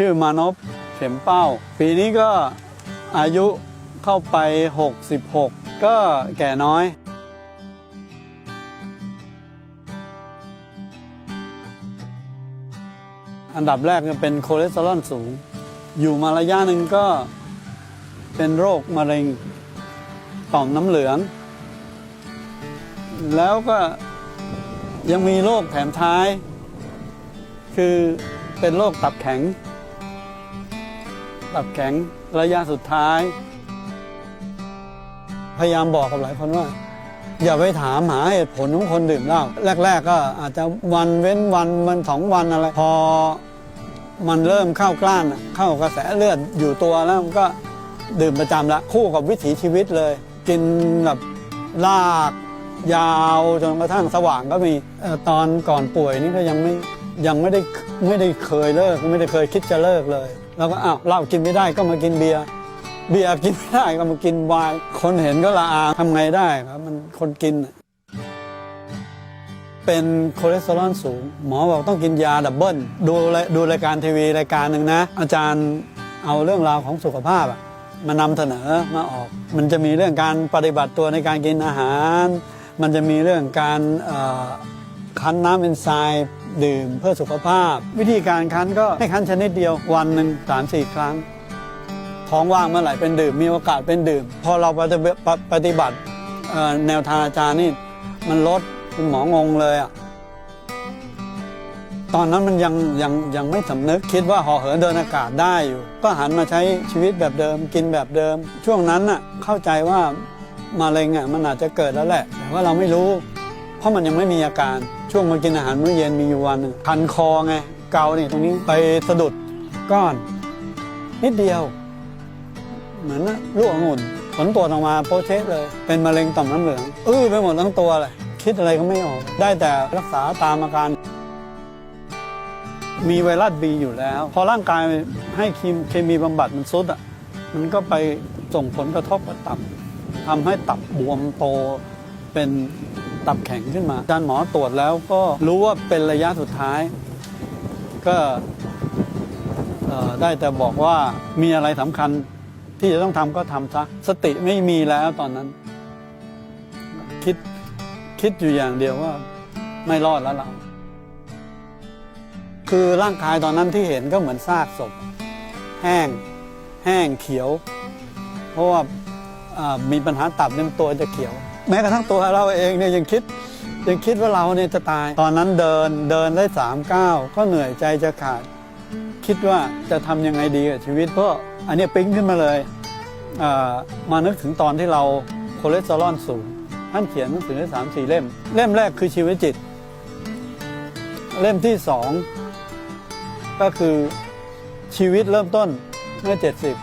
ชื่อมานพเข็มเป้า ปีนี้ก็อายุเข้าไป 66 ก็แก่น้อย อันดับแรกก็เป็นคอเลสเตอรอลสูง อยู่มาระยะหนึ่งก็เป็นโรคมะเร็งต่อมน้ำเหลือง แล้วก็ยังมีโรคแถมท้าย คือเป็นโรคตับแข็ง ตับแข็งระยะสุดท้าย พยายามบอกกับหลายคนว่า อย่าไปถามหาเหตุผลของคนดื่มเหล้าแรก ๆ ก็อาจจะวันเว้นวันมันสองวันอะไร พอมันเริ่มเข้ากล้านเข้ากระแสเลือดอยู่ตัวแล้วมันก็ดื่มประจำละคู่กับวิถีชีวิตเลย กินแบบลากยาวจนกระทั่งสว่างก็มีตอนก่อนป่วยนี่ก็ยังไม่ยังไม่ได้ไม่ได้เคยเลิก ไม่ได้เคยคิดจะเลิกเลย แล้วก็อ้าวเหล้ากินไม่ได้ก็มากินเบียร์เบียร์กินไม่ได้ก็มากินไวน์คนเห็นก็ละอาทำไงได้ครับมันคนกิน เป็นคอเลสเตอรอลสูง หมอบอกต้องกินยาดับเบิลดูดูรายการทีวีรายการหนึ่งนะ อาจารย์เอาเรื่องราวของสุขภาพอะมานำเสนอมาออก มันจะมีเรื่องการปฏิบัติตัวในการกินอาหาร มันจะมีเรื่องการคั้นน้ำเอนไซม์ ดื่มเพื่อสุขภาพ วิธีการคั้นก็ให้คั้นชนิดเดียววันหนึ่งสามสี่ครั้ง ท้องว่างเมื่อไหร่เป็นดื่มมีโอกาสเป็นดื่ม พอเราปฏิบัติแนวทางอาจารย์นี่มันลดคุณหมองงเลยอะตอนนั้นมันยังยังยังไม่สำนึกคิดว่าห่อเหินเดินอากาศได้อยู่ ก็หันมาใช้ชีวิตแบบเดิมกินแบบเดิม ช่วงนั้นน่ะเข้าใจว่ามะเร็งอะมันอาจจะเกิดแล้วแหละแต่ว่าเราไม่รู้ ราะมันยังไม่มีอาการ ช่วงมากินอาหารมื้อเย็นมีอยู่วันหนึ่งคันคอไงเกานี่ตรงนี้ไปสะดุดก้อน นิดเดียว เหมือนลูกองุ่นผลตรวจออกมาโปเชสเลย เป็นมะเร็งต่อมน้ำเหลืองอื้อไปหมดทั้งตัวเลยคิดอะไรก็ไม่ออก ได้แต่รักษาตามอาการ มีไวรัสบีอยู่แล้ว พอร่างกายให้เคมีบำบัดมันซุดอะมันก็ไปส่งผลกระทบกับตับทำให้ตับบวมโตเป็น ตับแข็งขึ้นมาอาจารย์หมอตรวจแล้วก็รู้ว่าเป็นระยะสุดท้าย ก็ได้แต่บอกว่ามีอะไรสำคัญที่จะต้องทำก็ทำซะสติไม่มีแล้วตอนนั้น คิดคิดอยู่อย่างเดียวว่าไม่รอดแล้วเราคือร่างกายตอนนั้นที่เห็นก็เหมือนซากศพ แห้งแห้งเขียว เพราะว่าอ่ามีปัญหาตับเนี่ยตัวจะเขียว แม้กระทั่งตัวเราเองเนี่ยยังคิดยังคิดว่าเราเนี่ยจะตาย ตอนนั้นเดินเดินได้สามก้าวก็เหนื่อยใจจะขาด คิดว่าจะทำยังไงดีกับชีวิตเพราะอันนี้ปิ๊งขึ้นมาเลยมานึกถึงตอนที่เราคอเลสเตอรอลสูงท่านเขียนหนังสือได้สามสี่เล่ม เล่มแรกคือชีวิตจิต เล่มที่สองก็คือชีวิตเริ่มต้นเมื่อเจ็ดสิบ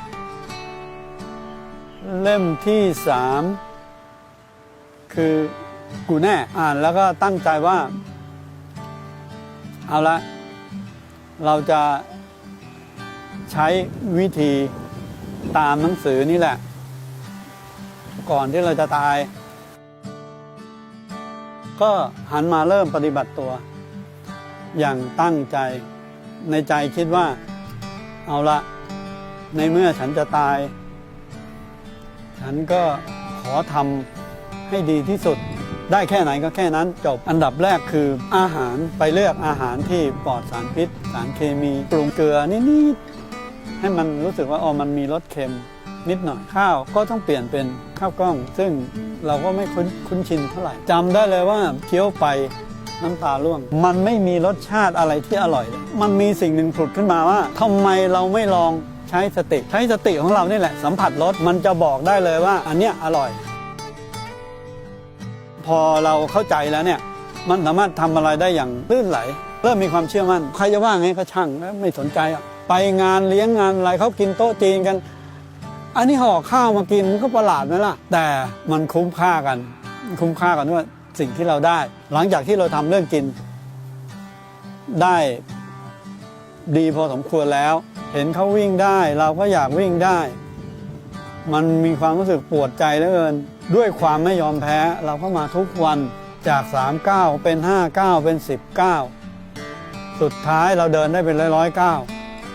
เล่มที่สาม คือกูแน่อ่านแล้วก็ตั้งใจว่า เอาละ เราจะใช้วิธีตามหนังสือนี่แหละ ก่อนที่เราจะตาย ก็หันมาเริ่มปฏิบัติตัว อย่างตั้งใจในใจคิดว่า เอาละ ในเมื่อฉันจะตาย ฉันก็ขอทำ ให้ดีที่สุด ได้แค่ไหนก็แค่นั้นจบอันดับแรกคืออาหารไปเลือกอาหารที่ปลอดสารพิษ สารเคมีปรุงเกลือนิดๆให้มันรู้สึกว่าอ๋อมันมีรสเค็มนิดหน่อยข้าวก็ต้องเปลี่ยนเป็นข้าวกล้อง ซึ่งเราก็ไม่คุ้นคุ้นชินเท่าไหร่จำได้เลยว่าเคี้ยวไปน้ำตาร่วง มันไม่มีรสชาติอะไรที่อร่อยเลยมันมีสิ่งหนึ่งผุดขึ้นมาว่าทำไมเราไม่ลองใช้สติ ใช้สติของเรานี่แหละสัมผัสรสมันจะบอกได้เลยว่า อันเนี้ยอร่อย พอเราเข้าใจแล้วเนี่ยมันสามารถทำอะไรได้อย่างลื่นไหล เริ่มมีความเชื่อมั่นใครจะว่าไงก็ช่างแล้วไม่สนใจไปงานเลี้ยงงานอะไรเขากินโต๊ะจีนกัน อันนี้ห่อข้าวมากินมันก็ประหลาดไหมล่ะ แต่มันคุ้มค่ากัน คุ้มค่ากันว่าสิ่งที่เราได้ หลังจากที่เราทำเรื่องกิน ได้ดีพอสมควรแล้ว เห็นเขาวิ่งได้ เราก็อยากวิ่งได้ มันมีความรู้สึกปวดใจเหลือเกิน ด้วยความไม่ยอมแพ้เราก็มาทุกวันจาก 3 9 เป็น 5 9 เป็น 19 สุดท้ายเราเดินได้เป็นร้อยร้อยเก้า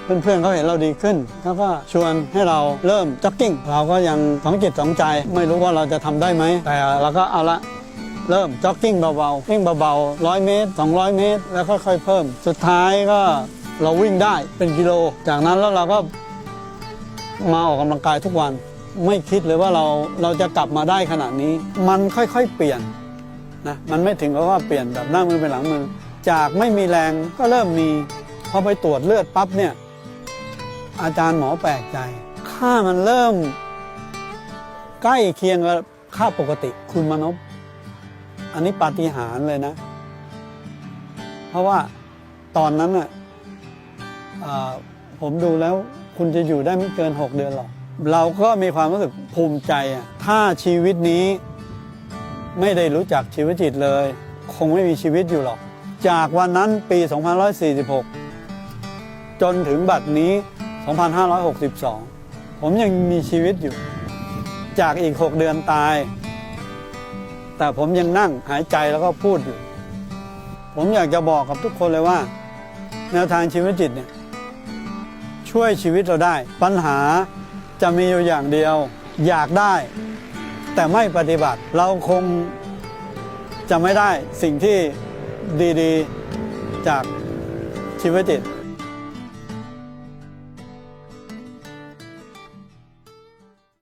เพื่อนๆเขาเห็นเราดีขึ้นเขาก็ชวนให้เราเริ่มจ็อกกิ้ง เราก็ยังสองจิตสองใจ ไม่รู้ว่าเราจะทำได้ไหม แต่เราก็เอาละเริ่มจ็อกกิ้งเบาๆวิ่งเบาๆร้อยเมตร 200 เมตร แล้วค่อยๆเพิ่ม สุดท้ายก็เราวิ่งได้เป็นกิโล จากนั้นแล้วเราก็มาออกกำลังกายทุกวัน ไม่คิดเลยว่าเราเราจะกลับมาได้ขนาดนี้ มันค่อยๆเปลี่ยนนะมันไม่ถึงกับว่าเปลี่ยนแบบหน้ามือเป็นหลังมือ จากไม่มีแรงก็เริ่มมีพอไปตรวจเลือดปั๊บเนี่ย อาจารย์หมอแปลกใจ ค่ามันเริ่ม ใกล้เคียงกับค่าปกติคุณมนพอันนี้ปาฏิหาริย์เลยนะ เพราะว่าตอนนั้นน่ะผมดูแล้วคุณจะอยู่ได้ไม่เกิน 6 เดือนหรอก เราก็มีความรู้สึกภูมิใจอะถ้าชีวิตนี้ไม่ได้รู้จักชีวจิตเลย คงไม่มีชีวิตอยู่หรอก จากวันนั้นปี 2546 จนถึงบัดนี้ 2562 ผมยังมีชีวิตอยู่ จากอีก 6 เดือนตาย แต่ผมยังนั่งหายใจแล้วก็พูดอยู่ ผมอยากจะบอกกับทุกคนเลยว่า แนวทางชีวิตจิตเนี่ยช่วยชีวิตเราได้ปัญหา จะมีอยู่อย่างเดียว อยากได้ แต่ไม่ปฏิบัติเราคงจะไม่ได้สิ่งที่ดีๆจากชีวิตจิต